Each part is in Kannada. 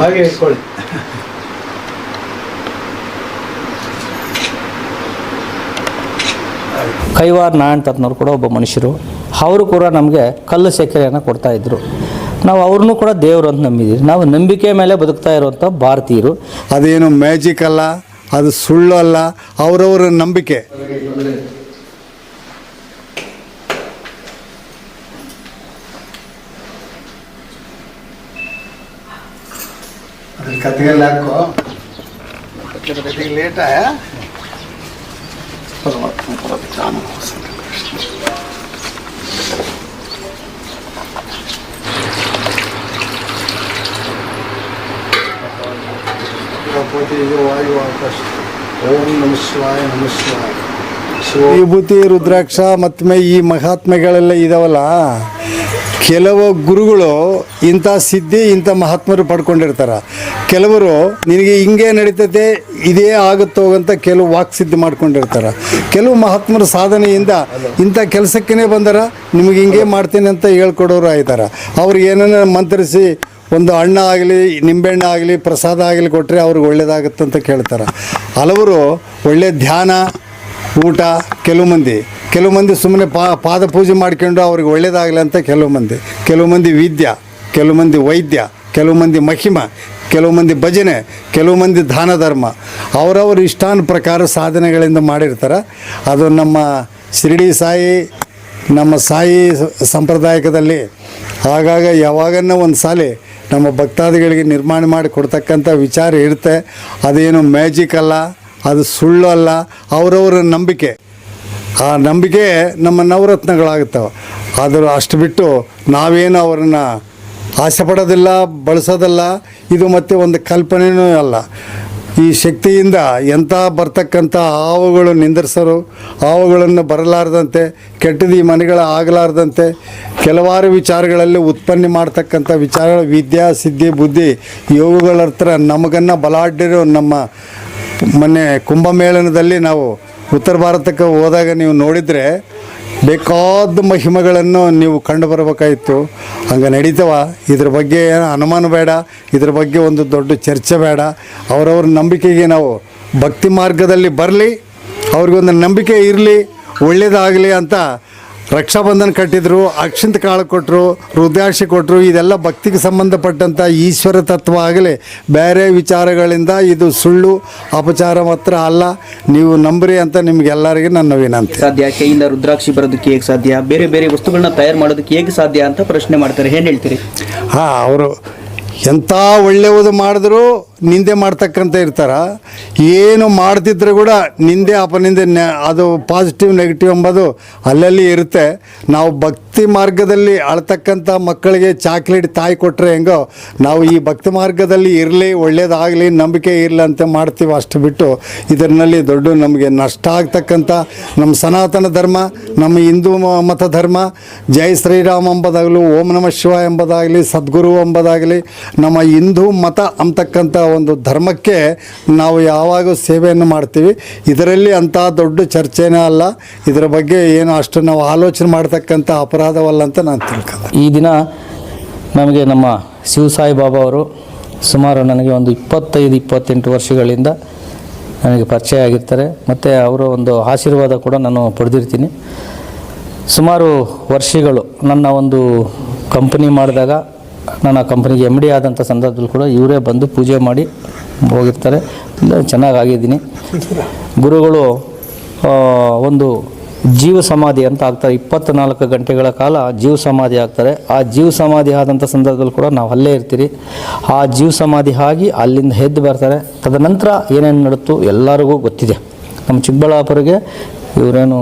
ಹಾಗೆ ಇಟ್ಕೊಳ್ಳಿ. ಕೈವಾರ್ ನಾರಾಯಣ ತತ್ನವ್ರು ಕೂಡ ಒಬ್ಬ ಮನುಷ್ಯರು. ಅವರು ಕೂಡ ನಮಗೆ ಕಲ್ಲು ಸಕ್ಕರೆಯನ್ನು ಕೊಡ್ತಾ ಇದ್ರು. ನಾವು ಅವ್ರನ್ನೂ ಕೂಡ ದೇವರು ಅಂತ ನಂಬಿದ್ದೀವಿ ನಾವು ನಂಬಿಕೆ ಮೇಲೆ ಬದುಕ್ತಾ ಇರುವಂಥ ಭಾರತೀಯರು. ಅದೇನು ಮ್ಯಾಜಿಕ್ ಅಲ್ಲ ಅದು ಸುಳ್ಳು ಅಲ್ಲ ಅವರವರ ನಂಬಿಕೆ. ಕತ್ತಿಗೆಲ್ಲ ಹಾಕೋ ಲೇಟ ವಾಯು ಆಕಾಶ ಓಂ ನಮ ಶಿವಾಯ ನಮ ಶಿವಾಯ ವಿಭೂತಿ ರುದ್ರಾಕ್ಷ ಮತ್ತೊಮ್ಮೆ ಈ ಮಹಾತ್ಮೆಗಳೆಲ್ಲ ಇದಾವಲ್ಲ ಕೆಲವು ಗುರುಗಳು ಇಂಥ ಸಿದ್ಧಿ, ಇಂಥ ಮಹಾತ್ಮರು ಪಡ್ಕೊಂಡಿರ್ತಾರೆ. ಕೆಲವರು ನಿನಗೆ ಹಿಂಗೆ ನಡೀತದೆ ಇದೇ ಆಗುತ್ತೋ ಅಂತ ಕೆಲವು ವಾಕ್ ಸಿದ್ಧಿ ಮಾಡ್ಕೊಂಡಿರ್ತಾರೆ. ಕೆಲವು ಮಹಾತ್ಮರ ಸಾಧನೆಯಿಂದ ಇಂಥ ಕೆಲಸಕ್ಕೇ ಬಂದಾರ, ನಿಮಗೆ ಹಿಂಗೆ ಮಾಡ್ತೀನಿ ಅಂತ ಹೇಳ್ಕೊಡೋರು ಆಯ್ತಾರೆ. ಅವ್ರಿಗೆ ಏನನ್ನ ಮಂತ್ರಿಸಿ ಒಂದು ಅಣ್ಣ ಆಗಲಿ, ನಿಂಬೆಹಣ್ಣು ಆಗಲಿ, ಪ್ರಸಾದ ಆಗಲಿ ಕೊಟ್ಟರೆ ಅವ್ರಿಗೆ ಒಳ್ಳೇದಾಗುತ್ತೆ ಅಂತ ಕೇಳ್ತಾರೆ. ಹಲವರು ಒಳ್ಳೆ ಧ್ಯಾನ, ಊಟ, ಕೆಲವು ಮಂದಿ. ಕೆಲವು ಮಂದಿ ಸುಮ್ಮನೆ ಪಾ ಪಾದ ಪೂಜೆ ಮಾಡ್ಕೊಂಡು ಅವ್ರಿಗೆ ಒಳ್ಳೇದಾಗಲಿ ಅಂತ ಕೆಲವು ಮಂದಿ. ಕೆಲವು ಮಂದಿ ವಿದ್ಯ, ಕೆಲವು ಮಂದಿ ವೈದ್ಯ, ಕೆಲವು ಮಂದಿ ಮಹಿಮ, ಕೆಲವು ಮಂದಿ ಭಜನೆ, ಕೆಲವು ಮಂದಿ ದಾನ ಧರ್ಮ. ಅವರವ್ರ ಇಷ್ಟಾನ ಪ್ರಕಾರ ಸಾಧನೆಗಳಿಂದ ಮಾಡಿರ್ತಾರೆ. ಅದು ನಮ್ಮ ಶಿರಡಿ ಸಾಯಿ, ನಮ್ಮ ಸಾಯಿ ಸಂಪ್ರದಾಯಕದಲ್ಲಿ ಆಗಾಗ ಯಾವಾಗನ್ನ ಒಂದು ಸಾಲಿ ನಮ್ಮ ಭಕ್ತಾದಿಗಳಿಗೆ ನಿರ್ಮಾಣ ಮಾಡಿ ಕೊಡ್ತಕ್ಕಂಥ ವಿಚಾರ ಇರುತ್ತೆ. ಅದೇನು ಮ್ಯಾಜಿಕ್ ಅಲ್ಲ, ಅದು ಸುಳ್ಳು ಅಲ್ಲ, ಅವರವರ ನಂಬಿಕೆ. ಆ ನಂಬಿಕೆ ನಮ್ಮ ನವರತ್ನಗಳಾಗುತ್ತವೆ. ಆದರೂ ಅಷ್ಟು ಬಿಟ್ಟು ನಾವೇನು ಅವರನ್ನು ಆಸೆ ಪಡೋದಿಲ್ಲ ಬಳಸೋದಿಲ್ಲ, ಇದು ಮತ್ತೆ ಒಂದು ಕಲ್ಪನೆಯೂ ಅಲ್ಲ. ಈ ಶಕ್ತಿಯಿಂದ ಎಂಥ ಬರ್ತಕ್ಕಂಥ ಹಾವುಗಳು ನಿಂದಿರ್ಸರು, ಹಾವುಗಳನ್ನು ಬರಲಾರ್ದಂತೆ ಕೆಟ್ಟದಿ ಮನೆಗಳ ಆಗಲಾರ್ದಂತೆ, ಕೆಲವಾರು ವಿಚಾರಗಳಲ್ಲಿ ಉತ್ಪನ್ನ ಮಾಡ್ತಕ್ಕಂಥ ವಿಚಾರಗಳು, ವಿದ್ಯಾ, ಸಿದ್ಧಿ, ಬುದ್ಧಿ, ಯೋಗಗಳ ಹತ್ರ ನಮಗನ್ನು ಬಲಾಢ್ಯರು ನಮ್ಮ ಮೊನ್ನೆ ಕುಂಭಮೇಳನದಲ್ಲಿ ನಾವು ಉತ್ತರ ಭಾರತಕ್ಕೆ ಹೋದಾಗ ನೀವು ನೋಡಿದರೆ ಬೇಕಾದ ಮಹಿಮೆಗಳನ್ನು ನೀವು ಕಂಡು ಬರಬೇಕಾಯಿತು ಹಂಗೆ ನಡೀತವ. ಇದ್ರ ಬಗ್ಗೆ ಅನುಮಾನ ಬೇಡ. ಇದ್ರ ಬಗ್ಗೆ ಒಂದು ದೊಡ್ಡ ಚರ್ಚೆ ಬೇಡ. ಅವರವ್ರ ನಂಬಿಕೆಗೆ ನಾವು ಭಕ್ತಿ ಮಾರ್ಗದಲ್ಲಿ ಬರಲಿ. ಅವ್ರಿಗೊಂದು ನಂಬಿಕೆ ಇರಲಿ. ಒಳ್ಳೆಯದಾಗಲಿ ಅಂತ ರಕ್ಷಾಬಂಧನ ಕಟ್ಟಿದ್ರು ಅಕ್ಷಿಂತ ಕಾಳು ಕೊಟ್ಟರು ರುದ್ರಾಕ್ಷಿ ಕೊಟ್ಟರು ಇದೆಲ್ಲ ಭಕ್ತಿಗೆ ಸಂಬಂಧಪಟ್ಟಂಥ ಈಶ್ವರ ತತ್ವ ಆಗಲಿ. ಬೇರೆ ವಿಚಾರಗಳಿಂದ ಇದು ಸುಳ್ಳು ಅಪಚಾರ ಮಾತ್ರ ಅಲ್ಲ. ನೀವು ನಂಬ್ರಿ ಅಂತ ನಿಮ್ಗೆಲ್ಲರಿಗೂ ನನ್ನ ವಿನಂತಿ. ಸಾಧ್ಯ? ಕೈಯಿಂದ ರುದ್ರಾಕ್ಷಿ ಬರೋದಕ್ಕೆ ಹೇಗೆ ಸಾಧ್ಯ? ಬೇರೆ ಬೇರೆ ವಸ್ತುಗಳನ್ನ ತಯಾರು ಮಾಡೋದಕ್ಕೆ ಹೇಗೆ ಸಾಧ್ಯ ಅಂತ ಪ್ರಶ್ನೆ ಮಾಡ್ತಾರೆ. ಏನು ಹೇಳ್ತೀರಿ? ಹಾಂ ಅವರು ಎಂಥ ಒಳ್ಳೆಯದು ಮಾಡಿದ್ರು ನಿಂದೆ ಮಾಡ್ತಕ್ಕಂಥ ಇರ್ತಾರ. ಏನು ಮಾಡ್ತಿದ್ರೆ ಕೂಡ ನಿಂದೆ ಅಪನಿಂದೆ ಅದು ಪಾಸಿಟಿವ್ ನೆಗೆಟಿವ್ ಎಂಬುದು ಅಲ್ಲಲ್ಲಿ ಇರುತ್ತೆ. ನಾವು ಭಕ್ತಿ ಮಾರ್ಗದಲ್ಲಿ ಅಳ್ತಕ್ಕಂಥ ಮಕ್ಕಳಿಗೆ ಚಾಕ್ಲೇಟ್ ತಾಯಿ ಕೊಟ್ಟರೆ ಹೆಂಗೋ, ನಾವು ಈ ಭಕ್ತಿ ಮಾರ್ಗದಲ್ಲಿ ಇರಲಿ, ಒಳ್ಳೇದಾಗಲಿ, ನಂಬಿಕೆ ಇರಲಿ ಅಂತ ಮಾಡ್ತೀವಿ ಅಷ್ಟು ಬಿಟ್ಟು, ಇದರಲ್ಲಿ ದೊಡ್ಡ ನಮಗೆ ನಷ್ಟ ಆಗ್ತಕ್ಕಂಥ ನಮ್ಮ ಸನಾತನ ಧರ್ಮ, ನಮ್ಮ ಹಿಂದೂ ಮತ ಧರ್ಮ, ಜೈ ಶ್ರೀರಾಮ್ ಎಂಬುದಾಗಲಿ, ಓಂ ನಮಃ ಶಿವ ಎಂಬುದಾಗಲಿ, ಸದ್ಗುರು ಎಂಬುದಾಗಲಿ, ನಮ್ಮ ಹಿಂದೂ ಮತ ಅಂತಕ್ಕಂಥ ಒಂದು ಧರ್ಮಕ್ಕೆ ನಾವು ಯಾವಾಗ ಸೇವೆಯನ್ನು ಮಾಡ್ತೀವಿ. ಇದರಲ್ಲಿ ಅಂಥ ದೊಡ್ಡ ಚರ್ಚೆನೇ ಅಲ್ಲ. ಇದರ ಬಗ್ಗೆ ಏನು ಅಷ್ಟು ನಾವು ಆಲೋಚನೆ ಮಾಡ್ತಕ್ಕಂಥ ಅಪರಾಧವಲ್ಲ ಅಂತ ನಾನು ತಿಳ್ಕೊಂಡೆ. ಈ ದಿನ ನಮಗೆ ನಮ್ಮ ಶಿವಸಾಯಿ ಬಾಬಾ ಅವರು ಸುಮಾರು ನನಗೆ ಒಂದು ಇಪ್ಪತ್ತೈದು, ಇಪ್ಪತ್ತೆಂಟು ವರ್ಷಗಳಿಂದ ನನಗೆ ಪರಿಚಯ ಆಗಿರ್ತಾರೆ. ಮತ್ತು ಅವರ ಒಂದು ಆಶೀರ್ವಾದ ಕೂಡ ನಾನು ಪಡೆದಿರ್ತೀನಿ. ಸುಮಾರು ವರ್ಷಗಳು ನನ್ನ ಒಂದು ಕಂಪನಿ ಮಾಡಿದಾಗ ನಾನು ಆ ಕಂಪ್ನಿಗೆ ಎಂ ಡಿ ಆದಂಥ ಸಂದರ್ಭದಲ್ಲಿ ಕೂಡ ಇವರೇ ಬಂದು ಪೂಜೆ ಮಾಡಿ ಹೋಗಿರ್ತಾರೆ. ಚೆನ್ನಾಗಾಗಿದ್ದೀನಿ. ಗುರುಗಳು ಒಂದು ಜೀವ ಸಮಾಧಿ ಅಂತ ಆಗ್ತಾರೆ. ಇಪ್ಪತ್ತ್ನಾಲ್ಕು ಗಂಟೆಗಳ ಕಾಲ ಜೀವ ಸಮಾಧಿ ಆಗ್ತಾರೆ. ಆ ಜೀವ ಸಮಾಧಿ ಆದಂಥ ಸಂದರ್ಭದಲ್ಲಿ ಕೂಡ ನಾವು ಅಲ್ಲೇ ಇರ್ತೀರಿ. ಆ ಜೀವ ಸಮಾಧಿ ಆಗಿ ಅಲ್ಲಿಂದ ಎದ್ದು ಬರ್ತಾರೆ. ತದನಂತರ ಏನೇನು ನಡುತ್ತೋ ಎಲ್ಲರಿಗೂ ಗೊತ್ತಿದೆ. ನಮ್ಮ ಚಿಕ್ಕಬಳ್ಳಾಪುರಿಗೆ ಇವರೇನು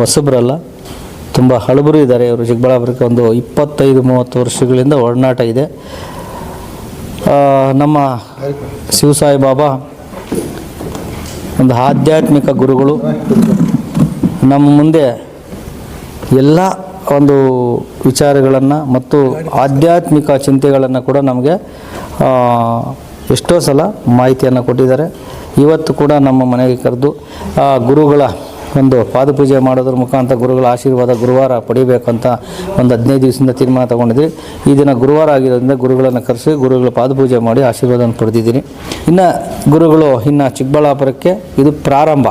ಹೊಸಬ್ರಲ್ಲ. ತುಂಬ ಹಳಬರು ಇದ್ದಾರೆ. ಇವರು ಚಿಕ್ಕಬಳ್ಳಾಪುರಕ್ಕೆ ಒಂದು ಇಪ್ಪತ್ತೈದು, ಮೂವತ್ತು ವರ್ಷಗಳಿಂದ ಒಡನಾಟ ಇದೆ. ನಮ್ಮ ಶಿವಸಾಯಿ ಬಾಬಾ, ಒಂದು ಆಧ್ಯಾತ್ಮಿಕ ಗುರುಗಳು. ನಮ್ಮ ಮುಂದೆ ಎಲ್ಲ ಒಂದು ವಿಚಾರಗಳನ್ನು ಮತ್ತು ಆಧ್ಯಾತ್ಮಿಕ ಚಿಂತೆಗಳನ್ನು ಕೂಡ ನಮಗೆ ಎಷ್ಟೋ ಸಲ ಮಾಹಿತಿಯನ್ನು ಕೊಟ್ಟಿದ್ದಾರೆ. ಇವತ್ತು ಕೂಡ ನಮ್ಮ ಮನೆಗೆ ಕರೆದು ಗುರುಗಳ ಒಂದು ಪಾದಪೂಜೆ ಮಾಡೋದ್ರ ಮುಖಾಂತರ ಗುರುಗಳ ಆಶೀರ್ವಾದ ಗುರುವಾರ ಪಡಿಬೇಕಂತ ಒಂದು ಹದಿನೈದು ದಿವಸದಿಂದ ತೀರ್ಮಾನ ತೊಗೊಂಡಿದ್ವಿ ಈ ದಿನ ಗುರುವಾರ ಆಗಿರೋದ್ರಿಂದ ಗುರುಗಳನ್ನು ಕರೆಸಿ ಗುರುಗಳ ಪಾದಪೂಜೆ ಮಾಡಿ ಆಶೀರ್ವಾದವನ್ನು ಪಡೆದಿದ್ದೀನಿ. ಇನ್ನು ಗುರುಗಳು ಇನ್ನು ಚಿಕ್ಕಬಳ್ಳಾಪುರಕ್ಕೆ ಇದು ಪ್ರಾರಂಭ.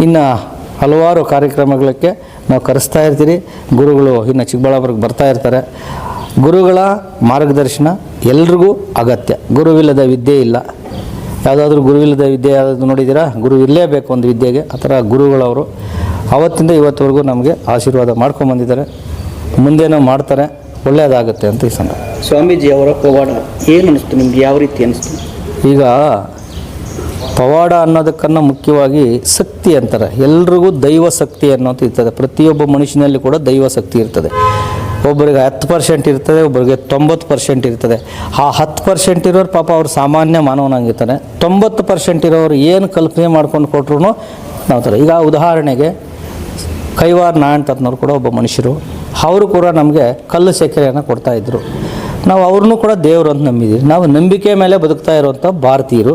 ಇನ್ನು ಹಲವಾರು ಕಾರ್ಯಕ್ರಮಗಳಿಗೆ ನಾವು ಕರೆಸ್ತಾ ಇರ್ತೀರಿ. ಗುರುಗಳು ಇನ್ನು ಚಿಕ್ಕಬಳ್ಳಾಪುರಕ್ಕೆ ಬರ್ತಾ ಇರ್ತಾರೆ. ಗುರುಗಳ ಮಾರ್ಗದರ್ಶನ ಎಲ್ರಿಗೂ ಅಗತ್ಯ. ಗುರುವಿಲ್ಲದ ವಿದ್ಯೆ ಇಲ್ಲ. ಯಾವುದಾದ್ರೂ ಗುರುವಿಲ್ಲದ ವಿದ್ಯೆ ಯಾವ್ದಾದ್ರು ನೋಡಿದ್ದೀರಾ? ಗುರು ಇರಲೇಬೇಕು ಒಂದು ವಿದ್ಯೆಗೆ. ಆ ಥರ ಗುರುಗಳವರು ಅವತ್ತಿಂದ ಇವತ್ತವರೆಗೂ ನಮಗೆ ಆಶೀರ್ವಾದ ಮಾಡ್ಕೊಂಬಂದಿದ್ದಾರೆ ಮುಂದೇನೋ ಮಾಡ್ತಾರೆ ಒಳ್ಳೆಯದಾಗುತ್ತೆ ಅಂತ ಈ ಸಂದರ್ಭ ಸ್ವಾಮೀಜಿ ಅವರ ಪವಾಡ ಏನು ಅನಿಸ್ತು ನಿಮ್ಗೆ? ಯಾವ ರೀತಿ ಅನಿಸ್ತು? ಈಗ ಪವಾಡ ಅನ್ನೋದಕ್ಕನ್ನ ಮುಖ್ಯವಾಗಿ ಶಕ್ತಿ ಅಂತಾರೆ. ಎಲ್ರಿಗೂ ದೈವ ಶಕ್ತಿ ಅನ್ನೋದು ಇರ್ತದೆ. ಪ್ರತಿಯೊಬ್ಬ ಮನುಷ್ಯನಲ್ಲಿ ಕೂಡ ದೈವ ಶಕ್ತಿ ಇರ್ತದೆ. ಒಬ್ಬರಿಗೆ ಹತ್ತು ಪರ್ಸೆಂಟ್ ಇರ್ತದೆ, ಒಬ್ಬರಿಗೆ ತೊಂಬತ್ತು ಪರ್ಸೆಂಟ್ ಇರ್ತದೆ. ಆ ಹತ್ತು ಪರ್ಸೆಂಟ್ ಇರೋರು ಪಾಪ ಅವ್ರು ಸಾಮಾನ್ಯ ಮಾನವನಾಗಿರ್ತಾನೆ ತೊಂಬತ್ತು ಪರ್ಸೆಂಟ್ ಇರೋರು ಏನು ಕಲ್ಪನೆ ಮಾಡ್ಕೊಂಡು ಕೊಟ್ರು ನಾವು ಥರ ಈಗ ಉದಾಹರಣೆಗೆ, ಕೈವಾರ ನಾರಾಯಣ್ ತತ್ನವ್ರು ಕೂಡ ಒಬ್ಬ ಮನುಷ್ಯರು. ಅವರು ಕೂಡ ನಮಗೆ ಕಲ್ಲು ಸಕ್ಕರೆಯನ್ನು ಕೊಡ್ತಾ ಇದ್ರು. ನಾವು ಅವ್ರನ್ನೂ ಕೂಡ ದೇವರು ಅಂತ ನಂಬಿದ್ದೀವಿ ನಾವು ನಂಬಿಕೆ ಮೇಲೆ ಬದುಕ್ತಾ ಇರುವಂಥ ಭಾರತೀಯರು.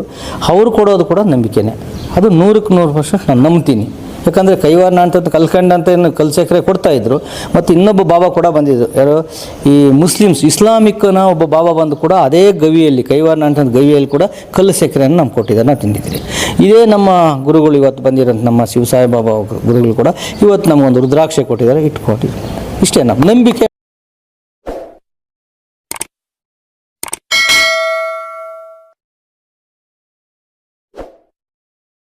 ಅವರು ಕೊಡೋದು ಕೂಡ ನಂಬಿಕೆನೇ. ಅದು ನೂರಕ್ಕೆ ನೂರು ಪರ್ಸೆಂಟ್ ನಾನು ನಂಬ್ತೀನಿ. ಯಾಕಂದರೆ ಕೈವಾರನ ಅಂತ ಕಲ್ಕಂಡಂತ ಏನು ಕಲ್ಲು ಸಕ್ಕರೆ ಕೊಡ್ತಾ ಇದ್ರು. ಮತ್ತು ಇನ್ನೊಬ್ಬ ಬಾಬಾ ಕೂಡ ಬಂದಿದ್ದರು ಯಾರು? ಈ ಮುಸ್ಲಿಮ್ಸ್, ಇಸ್ಲಾಮಿಕ್ನ ಒಬ್ಬ ಬಾಬಾ ಬಂದು ಕೂಡ ಅದೇ ಗವಿಯಲ್ಲಿ, ಕೈವಾರನ ಅಂತ ಗವಿಯಲ್ಲಿ ಕೂಡ ಕಲ್ಲು ಸಕ್ಕರೆಯನ್ನು ನಮ್ಗೆ ಕೊಟ್ಟಿದ್ದಾರೆ. ನಾವು ತಿಂದಿದ್ದೀರಿ. ಇದೇ ನಮ್ಮ ಗುರುಗಳು ಇವತ್ತು ಬಂದಿರೋಂಥ ನಮ್ಮ ಶಿವಸಾಯಿ ಬಾಬಾ ಗುರುಗಳು ಕೂಡ ಇವತ್ತು ನಮಗೊಂದು ರುದ್ರಾಕ್ಷೆ ಕೊಟ್ಟಿದ್ದಾರೆ ಇಟ್ಕೊಟ್ಟಿದ್ದಾರೆ ಇಷ್ಟೇ ನಮ್ಮ ನಂಬಿಕೆ